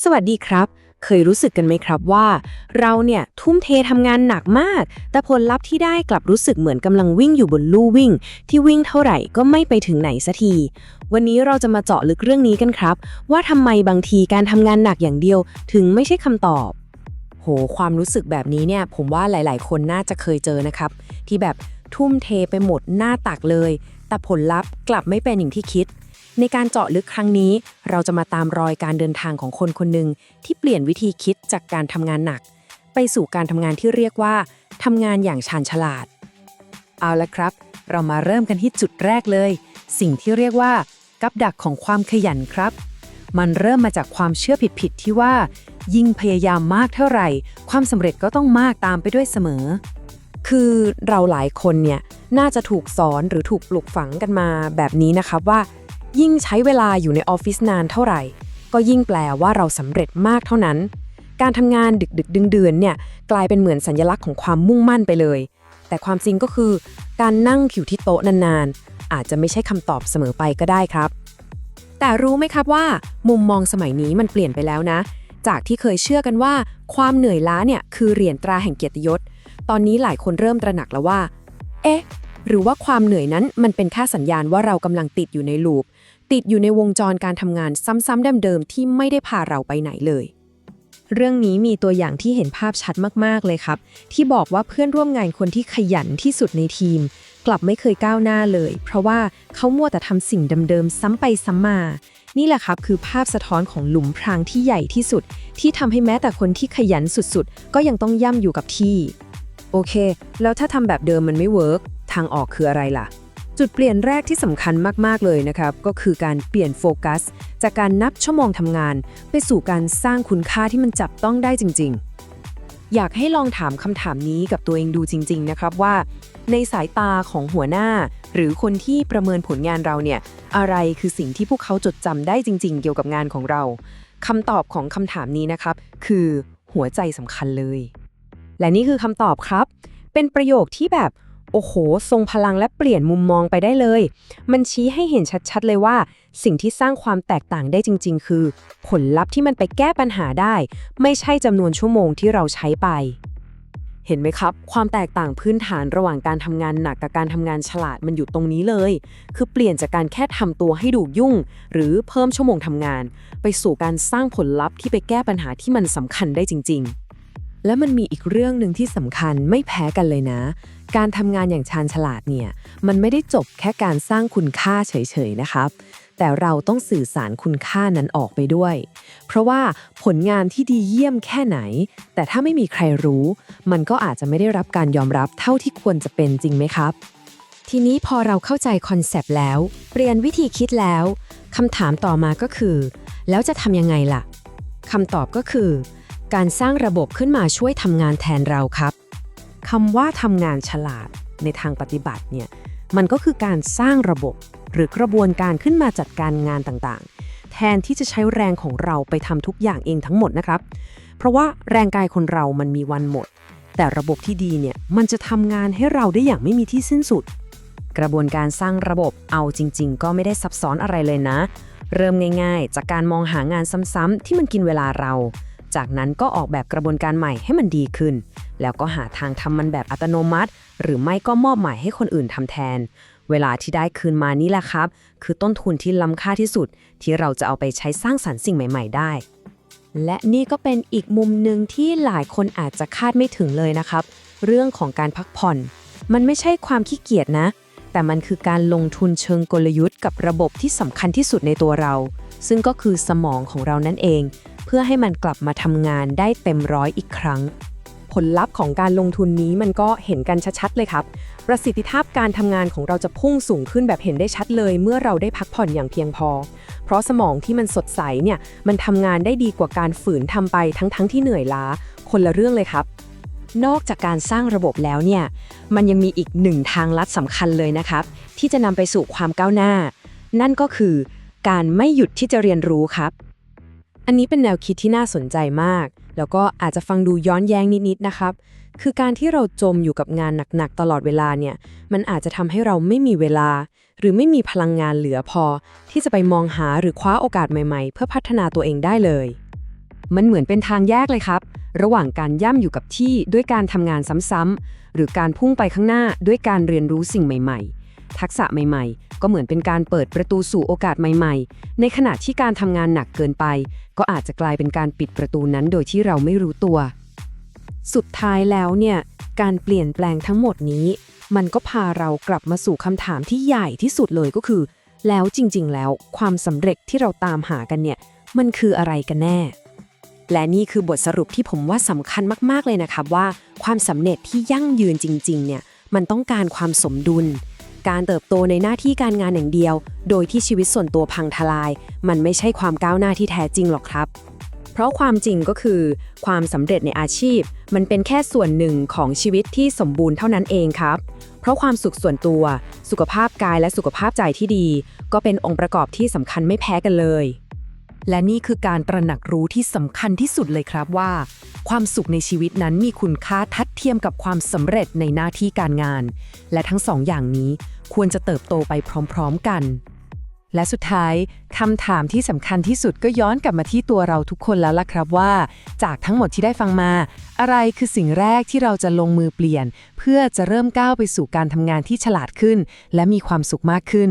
สวัสดีครับ เคยรู้สึกกันไหมครับว่า เราเนี่ยทุ่มเททำงานหนักมาก แต่ผลลัพธ์ที่ได้กลับรู้สึกเหมือนกำลังวิ่งอยู่บนลู่วิ่ง ที่วิ่งเท่าไหร่ก็ไม่ไปถึงไหนสักที วันนี้เราจะมาเจาะลึกเรื่องนี้กันครับ ว่าทำไมบางทีการทำงานหนักอย่างเดียว ถึงไม่ใช่คำตอบ โห ความรู้สึกแบบนี้เนี่ยผมว่าหลาย ๆ คนน่าจะเคยเจอนะครับ ที่แบบทุ่มเทไปหมดหน้าตักเลย แต่ผลลัพธ์กลับไม่เป็นอย่างที่คิด ในการเจาะลึกครั้งนี้ เราจะมาตามรอยการเดินทางของคนคนหนึ่งที่เปลี่ยนวิธีคิดจากการทำงานหนัก ไปสู่การทำงานที่เรียกว่าทำงานอย่างชาญฉลาด เอาละครับ เรามาเริ่มกันที่จุดแรกเลย สิ่งที่เรียกว่ากับดักของความขยันครับ มันเริ่มมาจากความเชื่อผิดๆที่ว่า ยิ่งพยายามมากเท่าไหร่ ความสำเร็จก็ต้องมากตามไปด้วยเสมอ คือเราหลายคนเนี่ยน่าจะถูกสอนหรือถูกปลูกฝังกันมาแบบนี้นะครับว่า ยิ่งใช้เวลาอยู่ในออฟฟิศนานเท่าไหร่ ก็ยิ่งแปลว่าเราสำเร็จมากเท่านั้น การทำงานดึกดึกๆดื่นเนี่ยกลายเป็นเหมือนสัญลักษณ์ของความมุ่งมั่นไปเลย แต่ความจริงก็คือ การนั่งอยู่ที่โต๊ะนานๆ อาจจะไม่ใช่คำตอบเสมอไปก็ได้ครับ แต่รู้ไหมครับว่า มุมมองสมัยนี้มันเปลี่ยนไปแล้วนะ จากที่เคยเชื่อกันว่า ความเหนื่อยล้าเนี่ยคือเหรียญตราแห่งเกียรติยศ ตอนนี้หลายคนเริ่มตระหนักแล้วว่า เอ๊ะหรือว่าความเหนื่อยนั้นมันเป็นแค่สัญญาณว่าเรากำลังติดอยู่ในลูป ติดอยู่ในวงจรการทำงานซ้ำๆเดิมๆที่ไม่ได้พาเราไปไหนเลย เรื่องนี้มีตัวอย่างที่เห็นภาพชัดมากๆเลยครับ ที่บอกว่าเพื่อนร่วมงานคนที่ขยันที่สุดในทีม กลับไม่เคยก้าวหน้าเลย เพราะว่าเขามัวแต่ทำสิ่งเดิมๆซ้ำไปซ้ำมา นี่แหละครับคือภาพสะท้อนของหลุมพรางที่ใหญ่ที่สุด ที่ทำให้แม้แต่คนที่ขยันสุดๆ ก็ยังต้องย่ำอยู่กับที่ โอเค แล้วถ้าทำแบบเดิมมันไม่เวิร์กทางออกคืออะไรล่ะ จุดเปลี่ยนแรกที่สำคัญมาก ๆ เลยนะครับ ก็คือการเปลี่ยนโฟกัส จากการนับชั่วโมงทำงาน ไปสู่การสร้างคุณค่าที่มันจับต้องได้จริง ๆ อยากให้ลองถามคำถามนี้กับตัวเองดูจริง ๆ นะครับว่า ในสายตาของหัวหน้า หรือคนที่ประเมินผลงานเราเนี่ย อะไรคือสิ่งที่พวกเขาจดจำได้จริง ๆ เกี่ยวกับงานของเราคำตอบของคำถามนี้นะครับ คือหัวใจสำคัญเลย และนี่คือคำตอบครับ เป็นประโยคที่แบบ โอ้โห ทรงพลังและเปลี่ยนมุมมองไปได้เลย มันชี้ให้เห็นชัดๆเลยว่า สิ่งที่สร้างความแตกต่างได้จริง ๆ คือ ผลลัพธ์ที่มันไปแก้ปัญหาได้ ไม่ใช่จำนวนชั่วโมงที่เราใช้ไป เห็นไหมครับ ความแตกต่างพื้นฐานระหว่างการทำงานหนักกับการทำงานฉลาดมันอยู่ตรงนี้เลย คือเปลี่ยนจากการแค่ทำตัวให้ดูยุ่ง หรือเพิ่มชั่วโมงทำงาน ไปสู่การสร้างผลลัพธ์ที่ไปแก้ปัญหาที่มันสำคัญได้จริง ๆและมันมีอีกเรื่องหนึ่งที่สำคัญไม่แพ้กันเลยนะ การทำงานอย่างชาญฉลาดเนี่ย มันไม่ได้จบแค่การสร้างคุณค่าเฉยๆนะครับ แต่เราต้องสื่อสารคุณค่านั้นออกไปด้วย เพราะว่าผลงานที่ดีเยี่ยมแค่ไหน แต่ถ้าไม่มีใครรู้ มันก็อาจจะไม่ได้รับการยอมรับเท่าที่ควรจะเป็นจริงไหมครับ ทีนี้พอเราเข้าใจคอนเซปต์แล้วเปลี่ยนวิธีคิดแล้วคำถามต่อมาก็คือ แล้วจะทำยังไงล่ะคำตอบก็คือ การสร้างระบบขึ้นมาช่วยทำงานแทนเราครับ คำว่าทำงานฉลาดในทางปฏิบัติเนี่ยมันก็คือการสร้างระบบ หรือกระบวนการขึ้นมาจัดการงานต่างๆ แทนที่จะใช้แรงของเราไปทำทุกอย่างเองทั้งหมดนะครับ เพราะว่าแรงกายคนเรามันมีวันหมด แต่ระบบที่ดีเนี่ยมันจะทำงานให้เราได้อย่างไม่มีที่สิ้นสุด กระบวนการสร้างระบบเอาจริง ๆ ก็ไม่ได้ซับซ้อนอะไรเลยนะ เริ่มง่าย ๆ จากการมองหางานซ้ำๆที่มันกินเวลาเรา จากนั้นก็ออกแบบกระบวนการใหม่ให้มันดีขึ้น แล้วก็หาทางทำมันแบบอัตโนมัติ หรือไม่ก็มอบหมายให้คนอื่นทำแทน เวลาที่ได้คืนมานี่แหละครับ คือต้นทุนที่ล้ำค่าที่สุด ที่เราจะเอาไปใช้สร้างสรรค์สิ่งใหม่ ๆ ได้ และนี่ก็เป็นอีกมุมหนึ่งที่หลายคนอาจจะคาดไม่ถึงเลยนะครับ เรื่องของการพักผ่อน มันไม่ใช่ความขี้เกียจนะ แต่มันคือการลงทุนเชิงกลยุทธ์กับระบบที่สำคัญที่สุดในตัวเรา ซึ่งก็คือสมองของเรานั่นเอง เพื่อให้มันกลับมาทำงานได้เต็มร้อยอีกครั้ง ผลลัพธ์ของการลงทุนนี้มันก็เห็นกันชัดๆเลยครับ ประสิทธิภาพการทำงานของเราจะพุ่งสูงขึ้นแบบเห็นได้ชัดเลย เมื่อเราได้พักผ่อนอย่างเพียงพอ เพราะสมองที่มันสดใสเนี่ยมันทำงานได้ดีกว่าการฝืนทำไปทั้งๆที่เหนื่อยล้า คนละเรื่องเลยครับนอกจากการสร้างระบบแล้วเนี่ย มันยังมีอีกหนึ่งทางลัดสำคัญเลยนะครับ ที่จะนำไปสู่ความก้าวหน้า นั่นก็คือการไม่หยุดที่จะเรียนรู้ครับ อันนี้เป็นแนวคิดที่น่าสนใจมาก แล้วก็อาจจะฟังดูย้อนแย้งนิดๆนะครับ คือการที่เราจมอยู่กับงานหนักๆตลอดเวลาเนี่ย มันอาจจะทำให้เราไม่มีเวลา หรือไม่มีพลังงานเหลือพอ ที่จะไปมองหาหรือคว้าโอกาสใหม่ๆ เพื่อพัฒนาตัวเองได้เลย มันเหมือนเป็นทางแยกเลยครับ ระหว่างการย่ำอยู่กับที่ด้วยการทำงานซ้ำๆหรือการพุ่งไปข้างหน้าด้วยการเรียนรู้สิ่งใหม่ ๆ ทักษะใหม่ๆ ก็เหมือนเป็นการเปิดประตูสู่โอกาสใหม่ๆ ในขณะที่การทำงานหนักเกินไป ก็อาจจะกลายเป็นการปิดประตูนั้นโดยที่เราไม่รู้ตัว สุดท้ายแล้วเนี่ย การเปลี่ยนแปลงทั้งหมดนี้ มันก็พาเรากลับมาสู่คำถามที่ใหญ่ที่สุดเลยก็คือ แล้วจริงๆ แล้วความสำเร็จที่เราตามหากันเนี่ย มันคืออะไรกันแน่และนี่คือบทสรุปที่ผมว่าสำคัญมาก ๆ เลยนะครับว่า ความสำเร็จที่ยั่งยืนจริง ๆ เนี่ย มันต้องการความสมดุล การเติบโตในหน้าที่การงานอย่างเดียว โดยที่ชีวิตส่วนตัวพังทลาย มันไม่ใช่ความก้าวหน้าที่แท้จริงหรอกครับ เพราะความจริงก็คือ ความสำเร็จในอาชีพ มันเป็นแค่ส่วนหนึ่งของชีวิตที่สมบูรณ์เท่านั้นเองครับ เพราะความสุขส่วนตัว สุขภาพกายและสุขภาพใจที่ดี ก็เป็นองค์ประกอบที่สำคัญไม่แพ้กันเลยและนี่คือการตระหนักรู้ที่สำคัญที่สุดเลยครับว่า ความสุขในชีวิตนั้นมีคุณค่าทัดเทียมกับความสำเร็จในหน้าที่การงาน และทั้งสองอย่างนี้ ควรจะเติบโตไปพร้อมๆกัน และสุดท้ายคำถามที่สำคัญที่สุดก็ย้อนกลับมาที่ตัวเราทุกคนแล้วล่ะครับว่า จากทั้งหมดที่ได้ฟังมา อะไรคือสิ่งแรกที่เราจะลงมือเปลี่ยน เพื่อจะเริ่มก้าวไปสู่การทำงานที่ฉลาดขึ้น และมีความสุขมากขึ้น